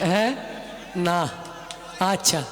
হ্যাঁ? না। আচ্ছা।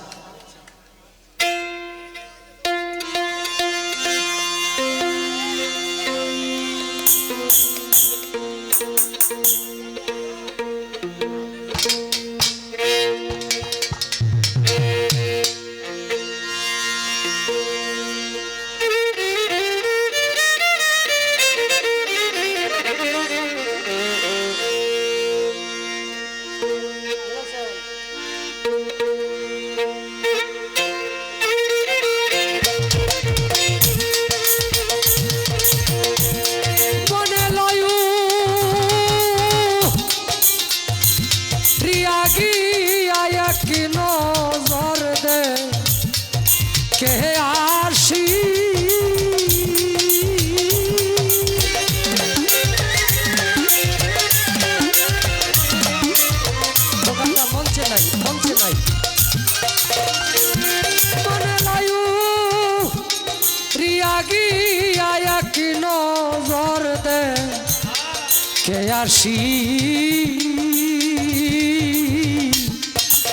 আসি।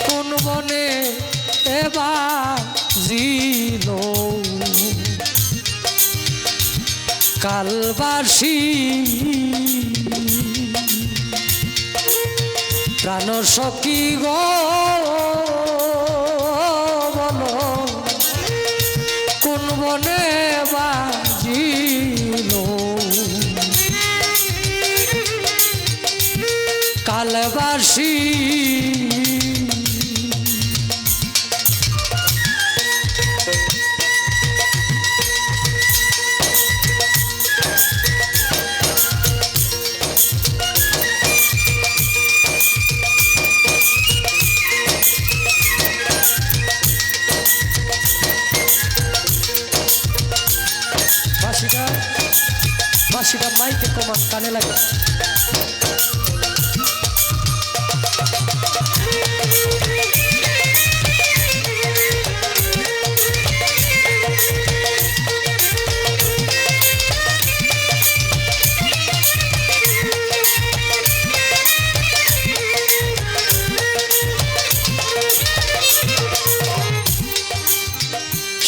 কোন বনে এবার জিল। কালবাসী প্রাণ সখী গো। মাইকে কমান কানে লাগে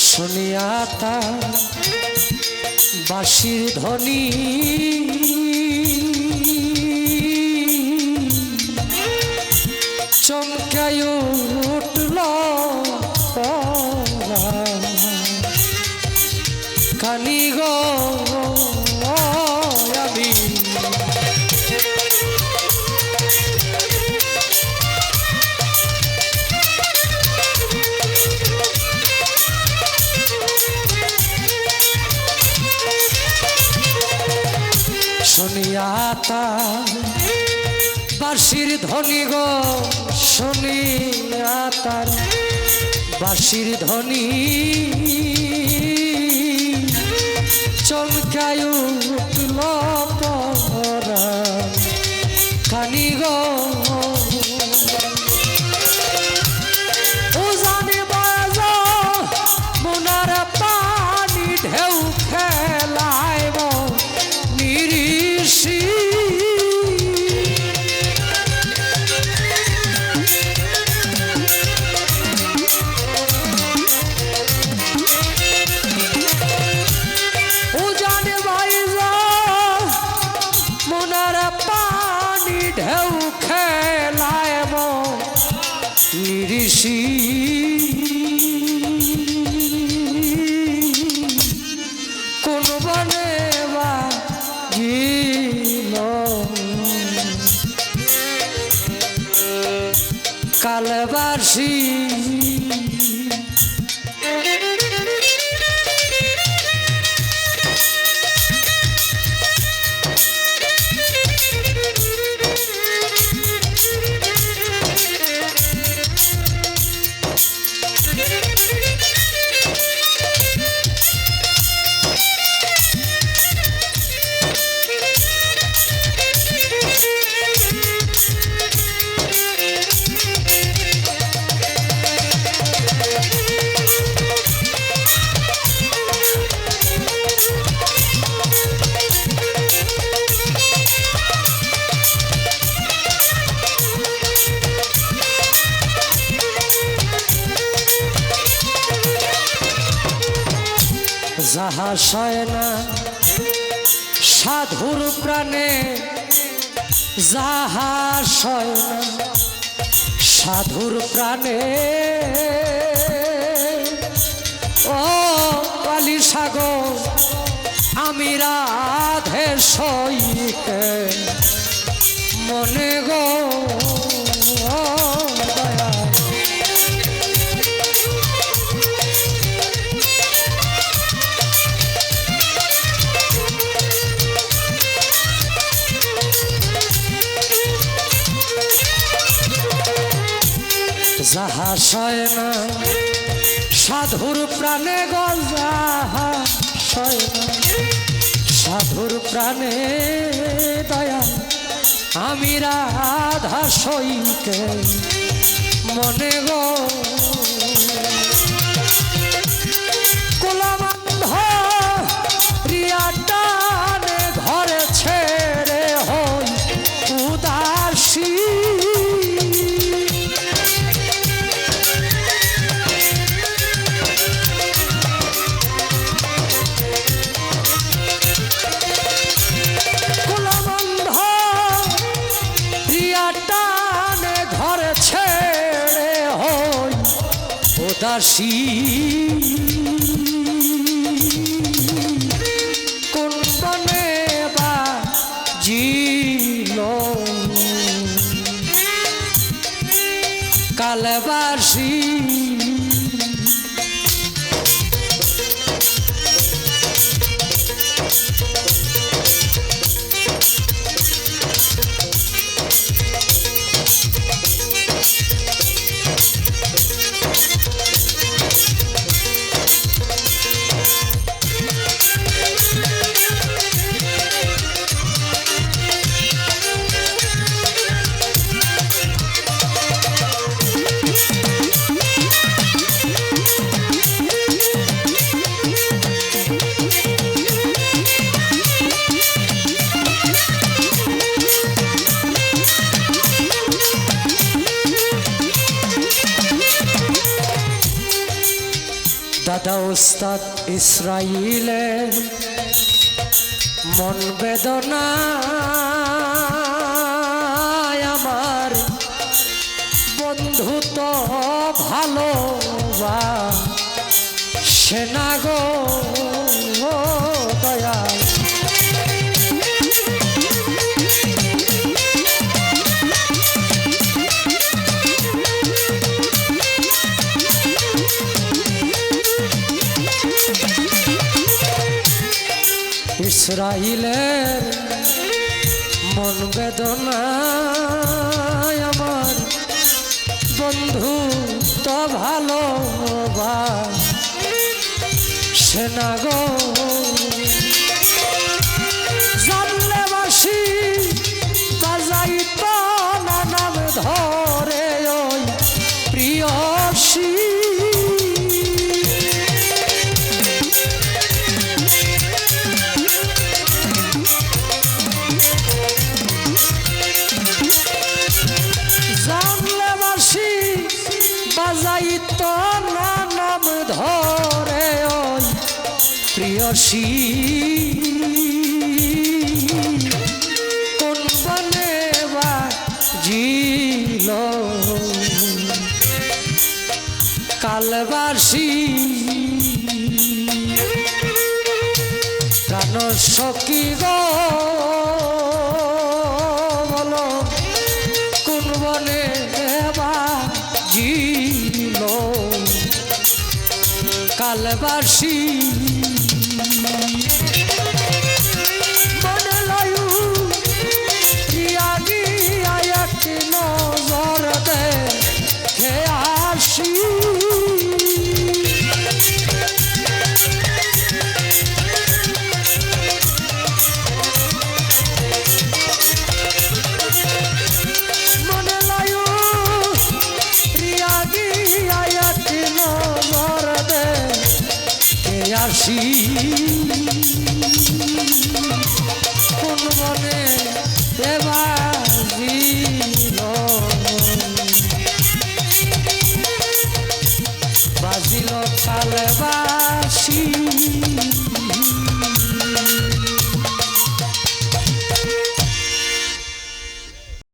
শুনিয়া তা বাঁশির ধ্বনি চমকায় উঠল। কানি গো তার বাঁশির ধ্বনি গো শুনিয়া তার বাঁশির ধ্বনি। চমকায় উঠল খানি গো নিরিষি যাহা সয় না, সাধুর প্রাণে যাহা সয় না, সাধুর প্রাণে। ও কালী সাগর, আমি রাধে সইকে মনে গো যাহা সয় না, সাধুর প্রাণে গজাহা যাহা সয় না, সাধুর প্রাণে দয়া। আমি রাধা সইকে মনে গো উদাসী কোন বনে বা জিল কালবাসী দাদা ওস্তাদ ইসরাইলের মন বেদনা আমার বন্ধু তো ভালো বা গো। ইসরাইলের মন বেদনায় আমার বন্ধু তো ভালো বা গো। প্রিয়সী কোন বনে বাজিল? কালবাসী প্রাণ সখী গো বলো কোন বনে বাজিল? কালবাসী